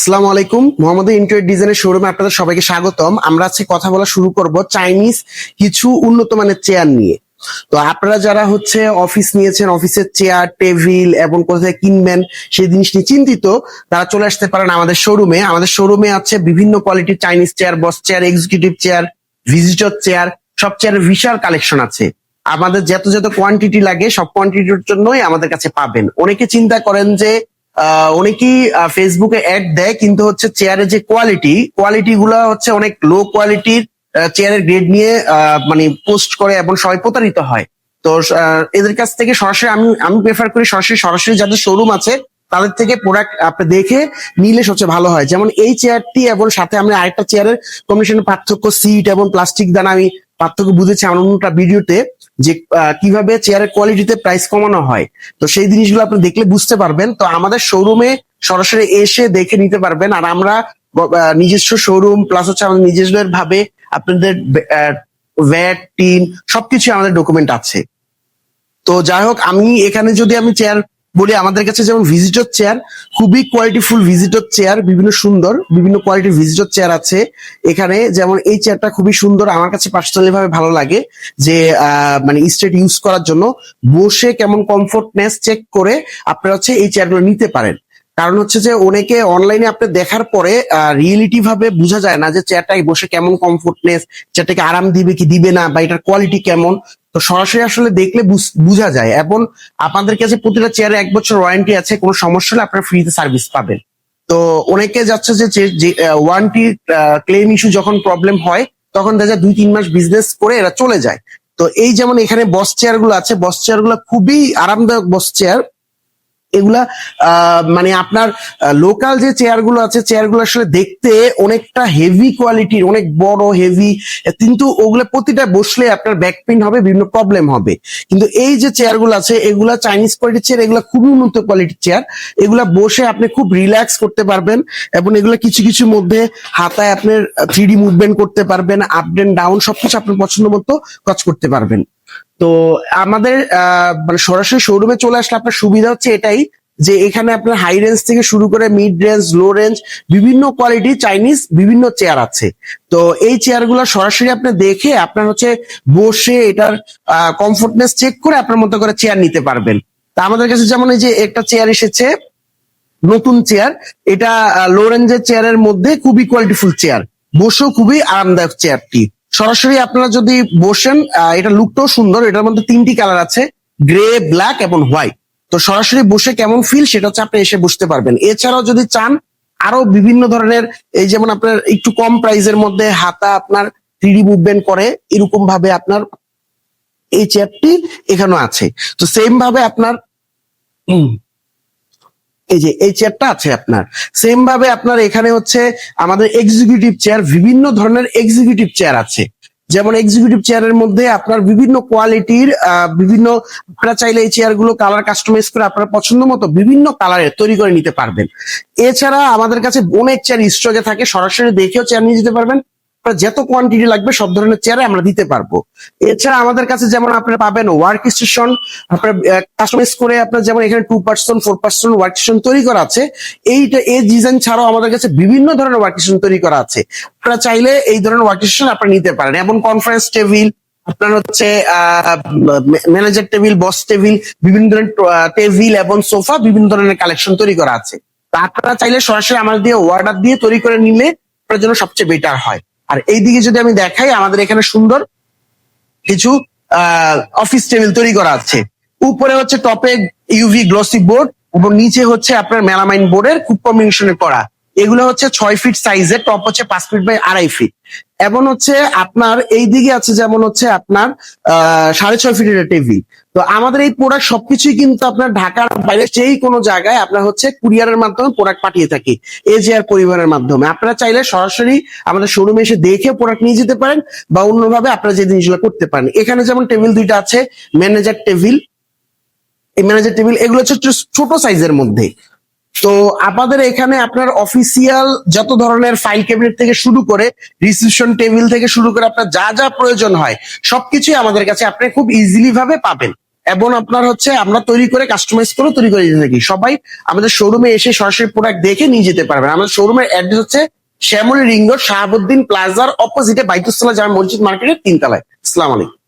আসসালামু আলাইকুম। মোহাম্মদ ইন্টারিয়র ডিজাইনের শোরুমে আপনাদের সবাইকে স্বাগতম। আমরা আজকে কথা বলা শুরু করব চাইনিজ কিছু উন্নত মানের চেয়ার নিয়ে। তো আপনারা যারা হচ্ছে অফিস নিয়েছেন অফিসের চেয়ার টেবিল এবং কোথায় কিনবেন সেই জিনিস নিয়ে চিন্তিত, তারা চলে আসতে পারেন আমাদের শোরুমে আমাদের শোরুমে আছে বিভিন্ন কোয়ালিটির Chinese chair boss chair executive chair visitor chair সব চেয়ারের বিশাল কালেকশন আছে। আমাদের যত যত কোয়ান্টিটি লাগে, সব কোয়ান্টিটির জন্যই আমাদের কাছে পাবেন। অনেকে চিন্তা করেন যে অনেকেই ফেসবুকে অ্যাড দেয়, কিন্তু হচ্ছে চেয়ারের যে কোয়ালিটি কোয়ালিটি গুলা হচ্ছে অনেক লো কোয়ালিটির চেয়ারের গ্রেড নিয়ে মানে পোস্ট করে এবং সবাই প্রতারিত হয়। তো এদের কাছ থেকে সরাসরি আমি আমি প্রেফার করি সরাসরি সরাসরি যাদের শোরুম আছে, তাদের থেকে প্রোডাক্ট আপনি দেখে নিলে সবচেয়ে ভালো হয়। যেমন এই চেয়ারটি এবং সাথে আমরা আরেকটা চেয়ারের কমিশনের পার্থক্য সিট এবং প্লাস্টিক দানা আমি পার্থক্য বুঝেছি আমার অন্যটা ভিডিওতে যে কীভাবে চেয়ারের কোয়ালিটিতে প্রাইস কমানো হয়, তো সেই জিনিসগুলো আপনি দেখলে বুঝতে পারবেন। তো আমাদের শোরুমে সরাসরি এসে দেখে নিতে পারবেন। আর আমরা নিজস্ব শোরুম প্লাস হচ্ছে আমাদের নিজস্ব ভাবে আপনাদের ভ্যাট টিন সবকিছু আমাদের ডকুমেন্ট আছে। তো যাই হোক, আমি এখানে যদি আমি চেয়ার বলি, আমাদের কাছে যেমন ভিজিটর চেয়ার খুবই কোয়ালিটিফুল ভিজিটর চেয়ার বিভিন্ন সুন্দর, বিভিন্ন কোয়ালিটির ভিজিটর চেয়ার আছে। এখানে যেমন এই চেয়ারটা খুবই সুন্দর, আমার কাছে পার্সোনালি ভাবে ভালো লাগে যে মানে স্টেট ইউজ করার জন্য। বসে কেমন কমফোর্টনেস চেক করে আপনারা হচ্ছে এই চেয়ারগুলো নিতে পারেন। কারণ হচ্ছে যে অনেকে অনলাইনে আপনি দেখার পরে রিয়েলিটি ভাবে বোঝা যায় না যে চেয়ারটাই বসে কেমন কমফোর্টনেস চেয়ারটাকে আরাম দিবে কি দিবে না, বা এটার কোয়ালিটি কেমন। তো সরাসরি আসলে দেখলে বোঝা যায় এবং আপনাদের কাছে প্রতিটা চেয়ারে এক বছর ওয়ারেন্টি আছে, কোনো সমস্যা হলে আপনারা ফ্রিতে সার্ভিস পাবেন। তো অনেকে যাচ্ছে যে ওয়ারেন্টি ক্লেম ইস্যু যখন প্রবলেম হয়, তখন দেখা যায় দুই তিন মাস বিজনেস করে এরা চলে যায়। তো এই যেমন এখানে বস চেয়ারগুলো আছে বস চেয়ারগুলো খুবই আরামদায়ক বস চেয়ার এগুলা মানে আপনার লোকাল যে চেয়ারগুলো আছে চেয়ারগুলো আসলে দেখতে অনেকটা হেভি কোয়ালিটির অনেক বড় হেভি কিন্তু ওগুলো প্রতিটা বসলে আপনার ব্যাক পেন হবে, বিভিন্ন প্রবলেম হবে। কিন্তু এই যে চেয়ারগুলো আছে, এগুলা চাইনিজ কোয়ালিটির চেয়ার এগুলো খুবই উন্নত কোয়ালিটির চেয়ার এগুলা বসে আপনি খুব রিল্যাক্স করতে পারবেন এবং এগুলো কিছু কিছু মধ্যে হাতায় আপনার থ্রি মুভমেন্ট করতে পারবেন আপ ডাউন সবকিছু আপনার পছন্দ মতো কাজ করতে পারবেন। তো আমাদের মানে সরাসরি শোরুমে চলে আসলে আপনার সুবিধা হচ্ছে এটাই যে এখানে আপনার হাই রেঞ্জ থেকে শুরু করে মিড রেঞ্জ লো রেঞ্জ বিভিন্ন কোয়ালিটি চাইনিজ বিভিন্ন চেয়ার আছে। তো এই চেয়ারগুলো সরাসরি আপনি দেখে আপনার হচ্ছে বসে এটার কমফোর্টনেস চেক করে আপনার মতো করে চেয়ার নিতে পারবেন। তা আমাদের কাছে যেমন এই যে একটা চেয়ার এসেছে, নতুন চেয়ার এটা লো রেঞ্জের চেয়ারের মধ্যে খুবই কোয়ালিটিফুল চেয়ার বসেও খুবই আরামদায়ক চেয়ারটি সরাসরি আপনারা যদি বসেন এটা লুকটাও সুন্দর, এটার মধ্যে তিনটি কালার আছে গ্রে ব্ল্যাক এবং হোয়াইট তো সরাসরি বসে কেমন ফিল সেটা হচ্ছে আপনি এসে বুঝতে পারবেন। এছাড়াও যদি চান, আরও বিভিন্ন ধরনের, এই যেমন আপনার একটু কম প্রাইসের মধ্যে হাতা আপনার থ্রিডি মুভমেন্ট করে, এরকম ভাবে আপনার এই চেয়ারটি এখানেও আছে। তো সেম ভাবে আপনার এই যে, এই চেয়ারটা আছে আপনার। সেম ভাবে আপনার এখানে হচ্ছে আমাদের এক্সিকিউটিভ চেয়ার বিভিন্ন ধরনের এক্সিকিউটিভ চেয়ার আছে। যেমন এক্সিকিউটিভ চেয়ারের মধ্যে আপনার বিভিন্ন কোয়ালিটির বিভিন্ন, আপনারা চাইলে এই চেয়ারগুলো কালার কাস্টমাইজ করে আপনার পছন্দ মতো বিভিন্ন কালারের তৈরি করে নিতে পারবেন। এছাড়া আমাদের কাছে অনেক চেয়ার স্টকে থাকে, সরাসরি দেখেও চেয়ার নিয়ে যেতে পারবেন। যত কোয়ান্টিটি লাগবে সব ধরনের চেয়ারে আমরা দিতে পারব। এছাড়া আমাদের কাছে যেমন আপনারা পাবেন ওয়ার্ক স্টেশন আপনার কাস্টমাইজ করে আপনার যেমন এখানে two person four person work station তৈরি করা আছে, এইটা, এই ডিজাইন ছাড়াও আমাদের কাছে বিভিন্ন ধরনের ওয়ার্ক স্টেশন তৈরি করা আছে। আপনারা চাইলে এই ধরনের ওয়ার্ক স্টেশন আপনারা নিতে পারেন। এমন কনফারেন্স টেবিল আপনার হচ্ছে ম্যানেজার টেবিল বস টেবিল বিভিন্ন ধরনের টেবিল এবং সোফা বিভিন্ন ধরনের কালেকশন তৈরি করা আছে। তা আপনারা চাইলে সরাসরি আমাদের দিয়ে অর্ডার দিয়ে তৈরি করে নিলে আপনার জন্য সবচেয়ে বেটার হয়। আর এইদিকে যদি আমি দেখাই, আমাদের এখানে সুন্দর কিছু অফিস টেবিল তৈরি করা আছে। উপরে হচ্ছে টপে ইউভি গ্লসি বোর্ড এবং নিচে হচ্ছে আপনার মেলামাইন বোর্ডের খুব কম্বিনেশনে করা। এগুলো হচ্ছে ছয় ফিট সাইজের টপ হচ্ছে পাঁচ ফিট বাই আড়াই ফিট এবং হচ্ছে আপনার এই দিকে আছে যেমন হচ্ছে আপনার সাড়ে ছয় ফিটের টেবিল তো আমাদের এই প্রোডাক্ট সবকিছুই কিন্তু আপনার ঢাকার বাইরে যেই কোনো জায়গায় আপনার হচ্ছে কুরিয়ারের মাধ্যমে প্রোডাক্ট পাঠিয়ে থাকি এজিআর পরিবারের মাধ্যমে। আপনারা চাইলে সরাসরি আমাদের শোরুমে এসে দেখে প্রোডাক্ট নিয়ে যেতে পারেন বা অন্যভাবে আপনারা যে জিনিসগুলো করতে পারেন। এখানে যেমন টেবিল দুইটা আছে ম্যানেজার টেবিল এই ম্যানেজার টেবিল এগুলো হচ্ছে ছোট সাইজের মধ্যে। তো আমাদের এখানে আপনার অফিসিয়াল যত ধরনের ফাইল ক্যাবিনেট থেকে শুরু করে রিসিপশন টেবিল থেকে শুরু করে আপনার যা যা প্রয়োজন হয়, সবকিছুই আমাদের কাছে আপনি খুব ইজিলি ভাবে পাবেন। এবং আপনার হচ্ছে আমরা তৈরি করে কাস্টমাইজ করে তৈরি করে দিতে থাকি। সবাই আমাদের শোরুমে এসে সরাসরি প্রোডাক্ট দেখে নিয়ে যেতে পারবেন। আমাদের শোরুমের অ্যাড্রেস হচ্ছে শ্যামলী রিং রোড, শাহাবুদ্দিন প্লাজার অপোজিটে বাইতুসলা জামা মসজিদ মার্কেটের তিনতলায়। আসসালামু আলাইকুম।